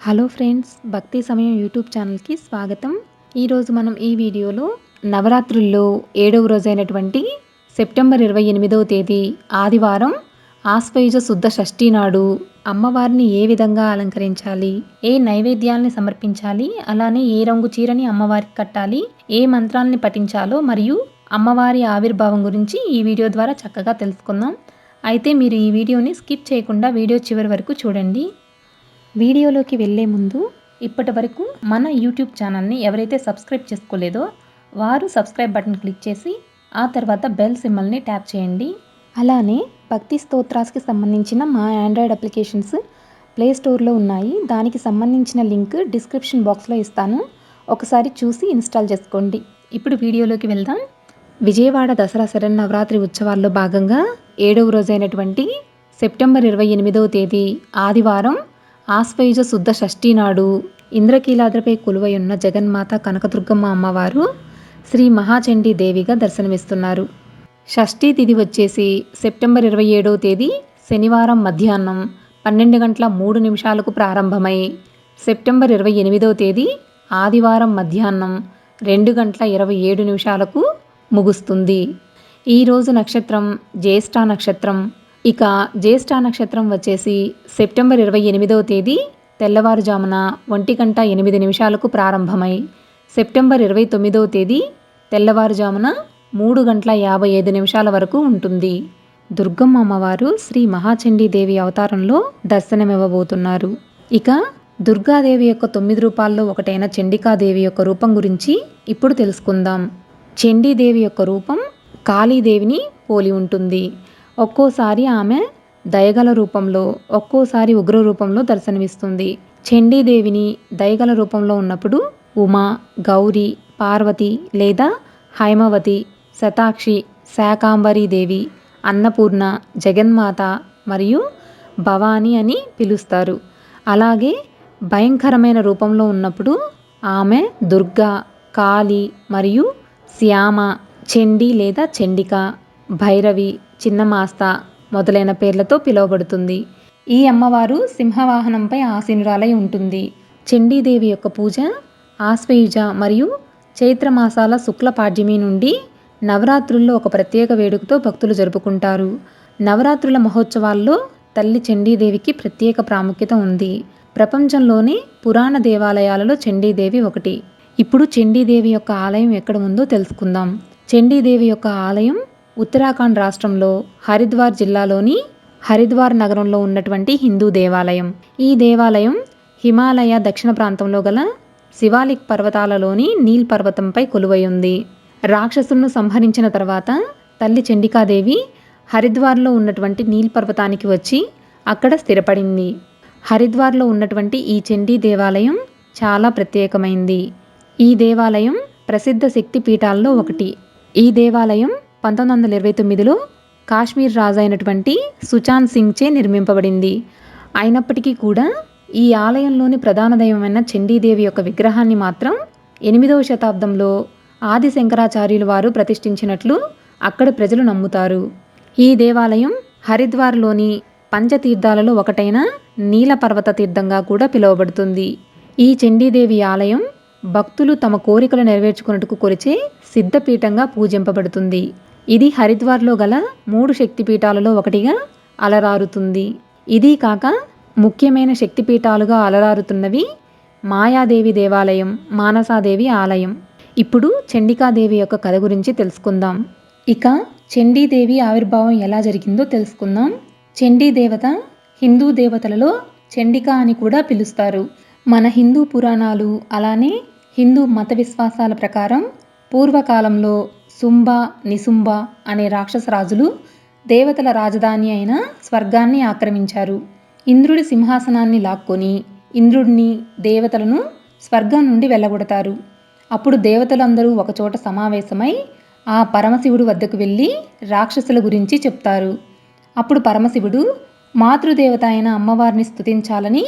Hello friends భక్తి సమయం YouTube ఛానల్కి స్వాగతం. ఈరోజు మనం ఈ వీడియోలో నవరాత్రుల్లో ఏడవ రోజైనటువంటి సెప్టెంబర్ ఇరవై ఎనిమిదవ తేదీ ఆదివారం ఆశ్వయుజ శుద్ధ షష్ఠి నాడు అమ్మవారిని ఏ విధంగా అలంకరించాలి ఏ నైవేద్యాల్ని సమర్పించాలి అలానే ఏ రంగు చీరని అమ్మవారికి కట్టాలి ఏ మంత్రాల్ని పఠించాలో మరియు అమ్మవారి ఆవిర్భావం గురించి ఈ వీడియో ద్వారా చక్కగా తెలుసుకుందాం. అయితే మీరు ఈ వీడియోని స్కిప్ చేయకుండా వీడియో చివరి వరకు చూడండి. వీడియోలోకి వెళ్ళే ముందు ఇప్పటి వరకు మన యూట్యూబ్ ఛానల్ని ఎవరైతే సబ్స్క్రైబ్ చేసుకోలేదో వారు సబ్స్క్రైబ్ బటన్ క్లిక్ చేసి ఆ తర్వాత బెల్ సిమ్మల్ని ట్యాప్ చేయండి. అలానే భక్తి స్తోత్రాస్కి సంబంధించిన మా ఆండ్రాయిడ్ అప్లికేషన్స్ ప్లే స్టోర్లో ఉన్నాయి. దానికి సంబంధించిన లింక్ డిస్క్రిప్షన్ బాక్స్లో ఇస్తాను. ఒకసారి చూసి ఇన్స్టాల్ చేసుకోండి. ఇప్పుడు వీడియోలోకి వెళ్దాం. విజయవాడ దసరా శరన్నవరాత్రి ఉత్సవాల్లో భాగంగా ఏడవ రోజైనటువంటి సెప్టెంబర్ ఇరవై ఎనిమిదవ తేదీ ఆదివారం ఆశ్వయుజ శుద్ధ షష్ఠి నాడు ఇంద్రకీలాద్రిపై కొలువై ఉన్న జగన్మాత కనకదుర్గమ్మ అమ్మవారు శ్రీ మహాచండీ దేవిగా దర్శనమిస్తున్నారు. షష్ఠీ తిథి వచ్చేసి సెప్టెంబర్ ఇరవై ఏడవ తేదీ శనివారం మధ్యాహ్నం పన్నెండు గంటల మూడు నిమిషాలకు ప్రారంభమై సెప్టెంబర్ ఇరవై ఎనిమిదవ తేదీ ఆదివారం మధ్యాహ్నం రెండు గంటల ఇరవై ఏడు నిమిషాలకు ముగుస్తుంది. ఈరోజు నక్షత్రం జ్యేష్ఠ నక్షత్రం. ఇక జ్యేష్ఠ నక్షత్రం వచ్చేసి సెప్టెంబర్ ఇరవై ఎనిమిదవ తేదీ తెల్లవారుజామున ఒంటి గంట ఎనిమిది నిమిషాలకు ప్రారంభమై సెప్టెంబర్ ఇరవై తొమ్మిదవ తేదీ తెల్లవారుజామున మూడు గంటల యాభై ఐదు నిమిషాల వరకు ఉంటుంది. దుర్గమ్మ అమ్మవారు శ్రీ మహాచండీదేవి అవతారంలో దర్శనమివ్వబోతున్నారు. ఇక దుర్గాదేవి యొక్క తొమ్మిది రూపాల్లో ఒకటైన చండికాదేవి యొక్క రూపం గురించి ఇప్పుడు తెలుసుకుందాం. చండీదేవి యొక్క రూపం కాళీదేవిని పోలి ఉంటుంది. ఒక్కోసారి ఆమె దయగల రూపంలో ఒక్కోసారి ఉగ్ర రూపంలో దర్శనమిస్తుంది. చండీదేవిని దయగల రూపంలో ఉన్నప్పుడు ఉమా గౌరి పార్వతి లేదా హైమవతి శతాక్షి శాకాంబరీదేవి అన్నపూర్ణ జగన్మాత మరియు భవాని అని పిలుస్తారు. అలాగే భయంకరమైన రూపంలో ఉన్నప్పుడు ఆమె దుర్గా కాళి మరియు శ్యామ చండి లేదా చండిక భైరవి చిన్నమాస్త మొదలైన పేర్లతో పిలువబడుతుంది. ఈ అమ్మవారు సింహవాహనంపై ఆసీనురాలై ఉంటుంది. చండీదేవి యొక్క పూజ ఆశ్వయుజ మరియు చైత్రమాసాల శుక్ల పాడ్యమి నుండి నవరాత్రుల్లో ఒక ప్రత్యేక వేడుకతో భక్తులు జరుపుకుంటారు. నవరాత్రుల మహోత్సవాల్లో తల్లి చండీదేవికి ప్రత్యేక ప్రాముఖ్యత ఉంది. ప్రపంచంలోని పురాణ దేవాలయాలలో చండీదేవి ఒకటి. ఇప్పుడు చండీదేవి యొక్క ఆలయం ఎక్కడ ఉందో తెలుసుకుందాం. చండీదేవి యొక్క ఆలయం ఉత్తరాఖండ్ రాష్ట్రంలో హరిద్వార్ జిల్లాలోని హరిద్వార్ నగరంలో ఉన్నటువంటి హిందూ దేవాలయం. ఈ దేవాలయం హిమాలయ దక్షిణ ప్రాంతంలో గల శివాలిక్ పర్వతాలలోని నీల్ పర్వతంపై కొలువై ఉంది. రాక్షసులను సంహరించిన తర్వాత తల్లి చండికాదేవి హరిద్వార్లో ఉన్నటువంటి నీల్ పర్వతానికి వచ్చి అక్కడ స్థిరపడింది. హరిద్వార్లో ఉన్నటువంటి ఈ చండీ దేవాలయం చాలా ప్రత్యేకమైంది. ఈ దేవాలయం ప్రసిద్ధ శక్తి పీఠాల్లో ఒకటి. ఈ దేవాలయం పంతొమ్మిది వందల ఇరవై తొమ్మిదిలో కాశ్మీర్ రాజు అయినటువంటి సుచాంత్ సింగ్చే నిర్మింపబడింది. అయినప్పటికీ కూడా ఈ ఆలయంలోని ప్రధాన దైవమైన చండీదేవి యొక్క విగ్రహాన్ని మాత్రం ఎనిమిదవ శతాబ్దంలో ఆది శంకరాచార్యులు వారు ప్రతిష్ఠించినట్లు అక్కడ ప్రజలు నమ్ముతారు. ఈ దేవాలయం హరిద్వార్లోని పంచతీర్థాలలో ఒకటైన నీలపర్వత తీర్థంగా కూడా పిలువబడుతుంది. ఈ చండీదేవి ఆలయం భక్తులు తమ కోరికలు నెరవేర్చుకున్నట్టుకు కొలిచే సిద్ధపీఠంగా పూజింపబడుతుంది. ఇది హరిద్వార్లో గల మూడు శక్తిపీఠాలలో ఒకటిగా అలరారుతుంది. ఇది కాక ముఖ్యమైన శక్తిపీఠాలుగా అలరారుతున్నవి మాయాదేవి దేవాలయం మానసాదేవి ఆలయం. ఇప్పుడు చండికాదేవి యొక్క కథ గురించి తెలుసుకుందాం. ఇక చండీదేవి ఆవిర్భావం ఎలా జరిగిందో తెలుసుకుందాం. చండీ దేవత హిందూ దేవతలలో చండిక అని కూడా పిలుస్తారు. మన హిందూ పురాణాలు అలానే హిందూ మత విశ్వాసాల ప్రకారం పూర్వకాలంలో శుంభ నిశుంభ అనే రాక్షస రాజులు దేవతల రాజధాని అయిన స్వర్గాన్ని ఆక్రమించారు. ఇంద్రుడి సింహాసనాన్ని లాక్కొని ఇంద్రుడిని దేవతలను స్వర్గం నుండి వెళ్ళగొడతారు. అప్పుడు దేవతలందరూ ఒకచోట సమావేశమై ఆ పరమశివుడు వద్దకు వెళ్ళి రాక్షసుల గురించి చెప్తారు. అప్పుడు పరమశివుడు మాతృదేవత అయిన అమ్మవారిని స్తుతించాలని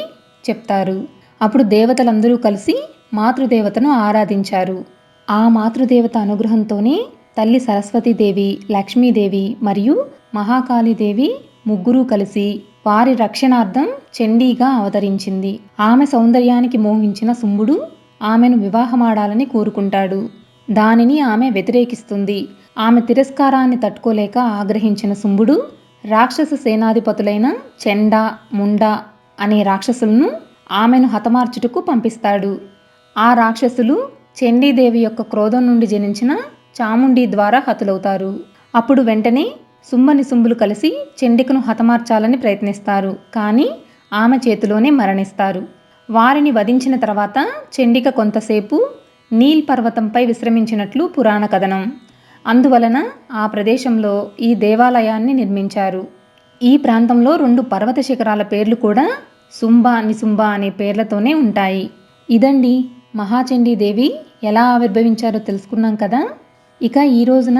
చెప్తారు. అప్పుడు దేవతలందరూ కలిసి మాతృదేవతను ఆరాధించారు. ఆ మాతృదేవత అనుగ్రహంతోనే తల్లి సరస్వతీదేవి లక్ష్మీదేవి మరియు మహాకాళీదేవి ముగ్గురు కలిసి వారి రక్షణార్థం చండీగా అవతరించింది. ఆమె సౌందర్యానికి మోహించిన శుంభుడు ఆమెను వివాహమాడాలని కోరుకుంటాడు. దానిని ఆమె వ్యతిరేకిస్తుంది. ఆమె తిరస్కారాన్ని తట్టుకోలేక ఆగ్రహించిన శుంభుడు రాక్షస సేనాధిపతులైన చెండ ముండ అనే రాక్షసులను ఆమెను హతమార్చుటకు పంపిస్తాడు. ఆ రాక్షసులు చండీదేవి యొక్క క్రోధం నుండి జనించిన చాముండి ద్వారా హతులవుతారు. అప్పుడు వెంటనే సుమ్మని సుంబులు కలిసి చెండికను హతమార్చాలని ప్రయత్నిస్తారు. కానీ ఆమె చేతిలోనే మరణిస్తారు. వారిని వధించిన తర్వాత చెండిక కొంతసేపు నీల్ పర్వతంపై విశ్రమించినట్లు పురాణ కథనం. అందువలన ఆ ప్రదేశంలో ఈ దేవాలయాన్ని నిర్మించారు. ఈ ప్రాంతంలో రెండు పర్వత శిఖరాల పేర్లు కూడా సుంబ నిసుంబ అనే పేర్లతోనే ఉంటాయి. ఇదండి మహాచండీదేవి ఎలా ఆవిర్భవించారో తెలుసుకున్నాం కదా? ఇక ఈ రోజున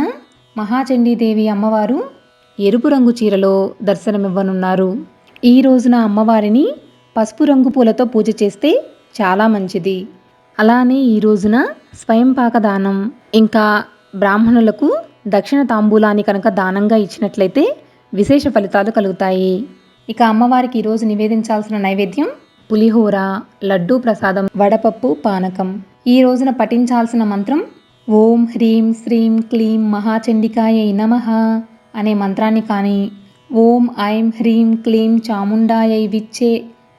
మహాచండీదేవి అమ్మవారు ఎరుపు రంగు చీరలో దర్శనమివ్వనున్నారు. ఈ రోజున అమ్మవారిని పసుపు రంగు పూలతో పూజ చేస్తే చాలా మంచిది. అలానే ఈ రోజున స్వయంపాక దానం ఇంకా బ్రాహ్మణులకు దక్షిణ తాంబూలాన్ని కనుక దానంగా ఇచ్చినట్లయితే విశేష ఫలితాలు కలుగుతాయి. ఇక అమ్మవారికి ఈరోజు నివేదించాల్సిన నైవేద్యం పులిహోర లడ్డూ ప్రసాదం వడపప్పు పానకం. ఈ రోజున పఠించాల్సిన మంత్రం ఓం హ్రీం శ్రీం క్లీం మహాచండికాయ నమ అనే మంత్రాన్ని కానీ ఓం ఐం హ్రీం క్లీం చాముండాయై విచ్చే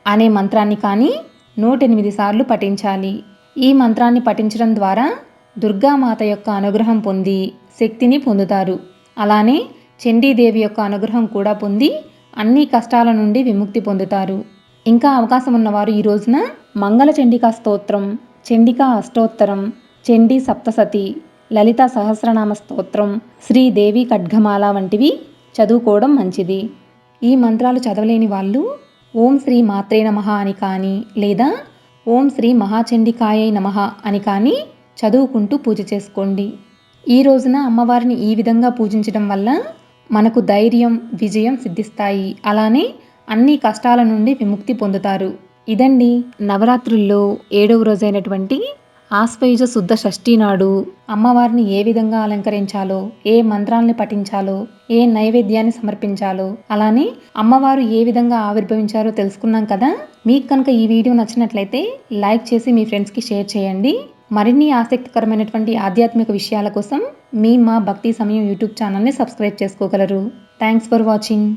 అనే మంత్రాన్ని కానీ నూటెనిమిది సార్లు పఠించాలి. ఈ మంత్రాన్ని పఠించడం ద్వారా దుర్గామాత యొక్క అనుగ్రహం పొంది శక్తిని పొందుతారు. అలానే చండీదేవి యొక్క అనుగ్రహం కూడా పొంది అన్ని కష్టాల నుండి విముక్తి పొందుతారు. ఇంకా అవకాశం ఉన్నవారు ఈ రోజున మంగళ చండికా స్తోత్రం చండికా అష్టోత్తరం చండీ సప్తసతి లలిత సహస్రనామ స్తోత్రం శ్రీదేవి ఖడ్గమాల వంటివి చదువుకోవడం మంచిది. ఈ మంత్రాలు చదవలేని వాళ్ళు ఓం శ్రీ మాత్రే నమః అని కానీ లేదా ఓం శ్రీ మహాచండికాయ నమః అని కానీ చదువుకుంటూ పూజ చేసుకోండి. ఈ రోజున అమ్మవారిని ఈ విధంగా పూజించడం వల్ల మనకు ధైర్యం విజయం సిద్ధిస్తాయి. అలానే అన్ని కష్టాల నుండి విముక్తి పొందుతారు. ఇదండి నవరాత్రుల్లో ఏడవ రోజైనటువంటి ఆశ్వయుజ శుద్ధ షష్ఠి నాడు అమ్మవారిని ఏ విధంగా అలంకరించాలో ఏ మంత్రాల్ని పఠించాలో ఏ నైవేద్యాన్ని సమర్పించాలో అలానే అమ్మవారు ఏ విధంగా ఆవిర్భవించారో తెలుసుకున్నాం కదా? మీకు కనుక ఈ వీడియో నచ్చినట్లయితే లైక్ చేసి మీ ఫ్రెండ్స్కి షేర్ చేయండి. మరిన్ని ఆసక్తికరమైనటువంటి ఆధ్యాత్మిక విషయాల కోసం మీ మా భక్తి సమయం యూట్యూబ్ ఛానల్ని సబ్స్క్రైబ్ చేసుకోగలరు. Thanks for watching.